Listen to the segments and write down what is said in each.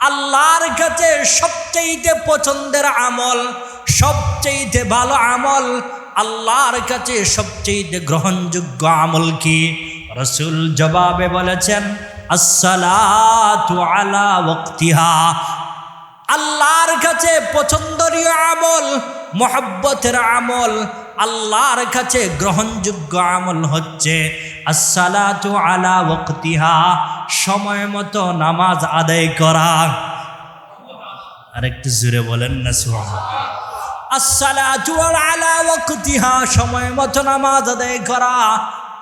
আল্লাহর কাছে সবচেয়ে পছন্দের আমল সবচেয়ে ভালো আমল, আল্লাহর কাছে সবচেয়ে গ্রহণযোগ্য আমল কি? রসুল জবাবে বলেছেন, আসসালাতু আলা ওয়াক্তিহা। আল্লাহর কাছে পছন্দনীয় আমল, মোহব্বতের আমল, আল্লাহর কাছে গ্রহণযোগ্য আমল হচ্ছে, আসসালাতু আলা ওয়াক্তিহা। সময় মতো নামাজ আদায় করা। আরেকটু জুড়ে বলেন না ওয়াক্তিহা, সময় মতো নামাজ আদায় করা।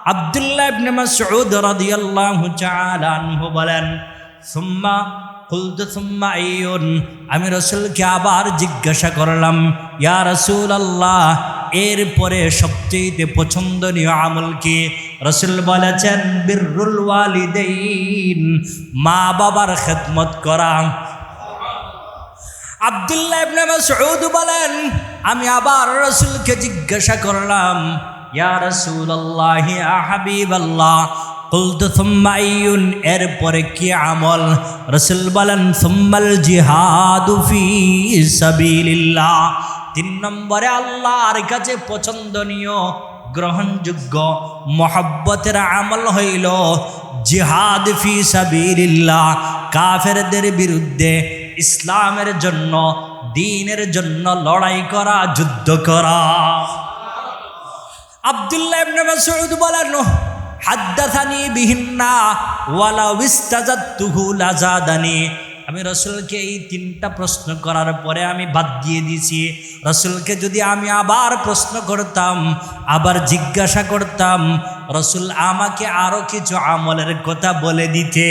আব্দুল্লাহ ইবনে মাসউদ রাদিয়াল্লাহু তাআলা বলেন, সুম্মা কুলতু সুম্মা আইয়ুন। আমি রাসূলকে আবার জিজ্ঞাসা করলাম, ইয়া রাসূলুল্লাহ এরপরে সবচেয়ে পছন্দনীয় আমল কি? রসুল বলেছেন, বিররুল ওয়ালিদাইন মা বাবার খেদমত করা। আব্দুল্লাহ ইবনে বলেন, আমি আবার রাসূলকে জিজ্ঞাসা করলাম, ইয়া রাসূলুল্লাহ, ইয়া হাবিবাল্লাহ কুলতু সুম্মা এরপরে কি আমল? রাসূল বলেন, সুম্মাল জিহাদু ফি সাবিলিল্লাহ তিন নম্বরে আল্লাহর কাছে পছন্দনীয়, গ্রহণযোগ্য, মহব্বতের আমল হইল জিহাদ ফি সাবিলিল্লাহ, কাফেরদের বিরুদ্ধে ইসলামের জন্য, দিনের জন্য লড়াই করা, যুদ্ধ করা। আব্দুল্লাহ ইবনে বলেন আমি রসুলকে এই তিনটা প্রশ্ন করার পরে আমি বাদ দিয়ে দিছি রসুলকে যদি আমি আবার প্রশ্ন করতাম, আবার জিজ্ঞাসা করতাম, রসুল আমাকে আরও কিছু আমলের কথা বলে দিতে।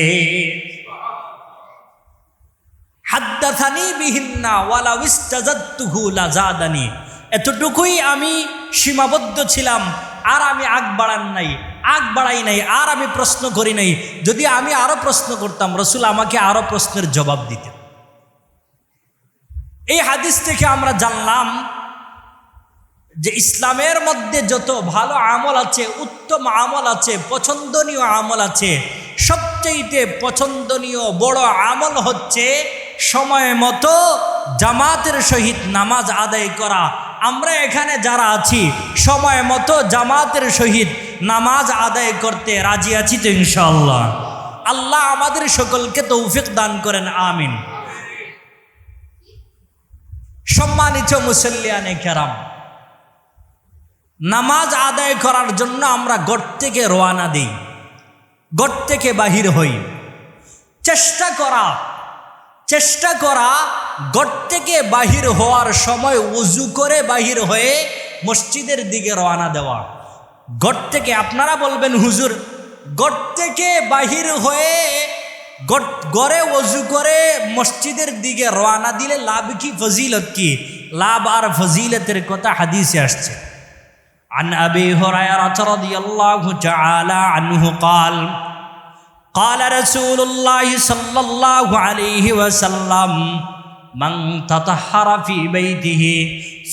লাজাদানি। এতটুকুই আমি সীমাবদ্ধ ছিলাম, আর আমি আগ বাড়ান নাই। আগ বাড়াই নাই, আর আমি প্রশ্ন করি নাই। যদি আমি আরও প্রশ্ন করতাম, রসুল আমাকে আরও প্রশ্নের জবাব দিতেন। এই হাদিস থেকে আমরা জানলাম যে ইসলামের মধ্যে যত ভালো আমল আছে, উত্তম আমল আছে, পছন্দনীয় আমল আছে সবচেয়ে পছন্দনীয় বড় আমল হচ্ছে সময় মতো জামাতের সহিত নামাজ আদায় করা। আমরা এখানে যারা আছি, সময় মতো জামাতের সহিত নামাজ আদায় করতে রাজি আছি তো ইনশাল্লাহ আল্লাহ আমাদের সকলকে তৌফিক দান করেন, আমিন। সম্মানিত মুসল্লিয়ানে কেরাম, নামাজ আদায় করার জন্য আমরা গড় থেকে রওয়ানা দিই গড় থেকে বাহির হই। চেষ্টা করা চেষ্টা করা গড় থেকে বাহির হওয়ার সময় উজু করে বাহির হয়ে মসজিদের দিকে রওনা দেওয়া। গড় থেকে আপনারা বলবেন হুজুর গড় থেকে বাহির হয়ে গড়ে অজু করে মসজিদের দিকে রওনা দিলে লাভ কি ফজিলত কি লাভ আর ফজিলতের কথা হাদিসে আসছে عن أبي هريرة رضي الله تعالى عنه قال قال رسول الله صلى الله عليه وسلم من تطهر في بيته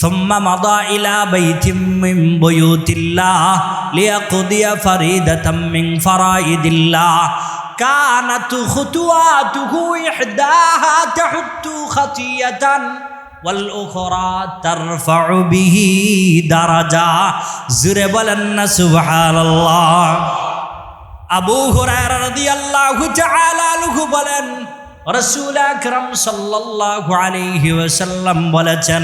ثم مضى إلى بيت من بيوت الله ليقضي فريدة من فرائد الله كانت خطواته إحداها تحت خطية والأخرى ترفع به درجة زر بلن سبحان الله আবু হুরায়রা রাদিয়াল্লাহু তাআলা আনহু বলেন রাসূল আকরাম সাল্লাল্লাহু আলাইহি ওয়াসাল্লাম বলেছেন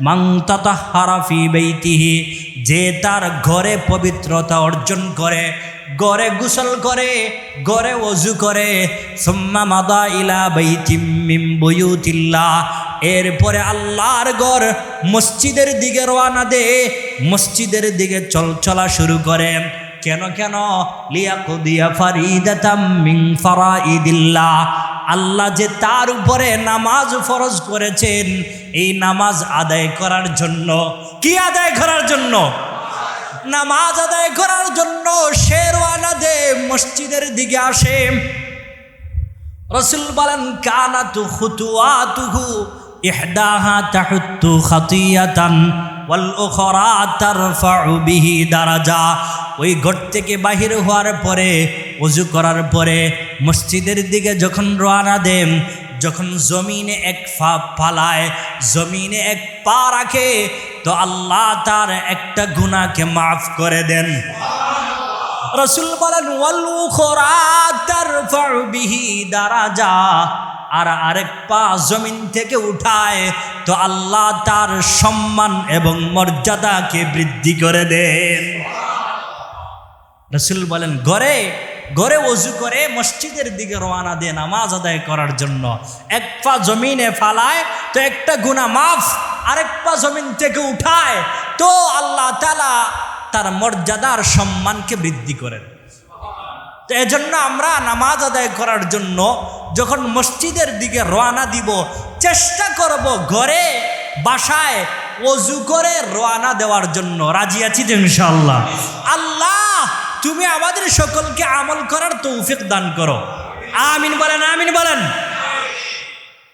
মান তাতাহহারা ফি বাইতিহি, যে তার ঘরে পবিত্রতা অর্জন করে গড়ে গোসল করে গড়ে অজু করে, সুম্মা মাদা ইলা বাইতিম মিন এরপরে আল্লাহর ঘর মসজিদের দিকে রওনা দে, মসজিদের দিকে চল চলা শুরু করে। কেন কেন? লিয়াকুদিয়া ফারিদাতাম মিন ফারাইদিল্লাহ। আল্লাহ যে তার উপরে নামাজ ফরজ করেছেন, এই নামাজ আদায় করার জন্য, কি আদায় করার জন্য? নামাজ আদায় করার জন্য শেরওয়ানা দে মসজিদের দিকে আসে। রসুল বলেন কানা তু খুতুয়া তুহু ইহদাহা তাহুত্তু খাতিয়াতান উখরা তারফাউ বিহি দারাজা। ওই ঘর থেকে বাহির হওয়ার পরে অজু করার পরে মসজিদের দিকে যখন রওনা দেন, যখন জমিনে এক পা ফালায় জমিনে এক পা রাখে, তো আল্লাহ তার একটা গুণাকে মাফ করে দেন। রসুল বলেন দারাজা। আর আরেক পা জমিন থেকে উঠায়, তো আল্লাহ তার সম্মান এবং মর্যাদাকে বৃদ্ধি করে দেন। রসুল বলেন গড়ে গড়ে অজু করে মসজিদের দিকে রওনা দিয়ে নামাজ আদায় করার জন্য। এক পা জমিনে ফালায়, তো একটা গুণা মাফ আরেক পা জমিন থেকে উঠায়। তো আল্লাহ তালা তার মর্যাদার সম্মানকে বৃদ্ধি করেন। তো এজন্য আমরা নামাজ আদায় করার জন্য যখন মসজিদের দিকে রওনা দিব, চেষ্টা করব ঘরে, বাসায় অজু করে রওনা দেওয়ার জন্য। রাজি আছি ইনশাল্লাহ আল্লাহ তুমি আমাদের সকলকে আমল করার তৌফিক দান করো। আমিন বলেন আমিন বলেন।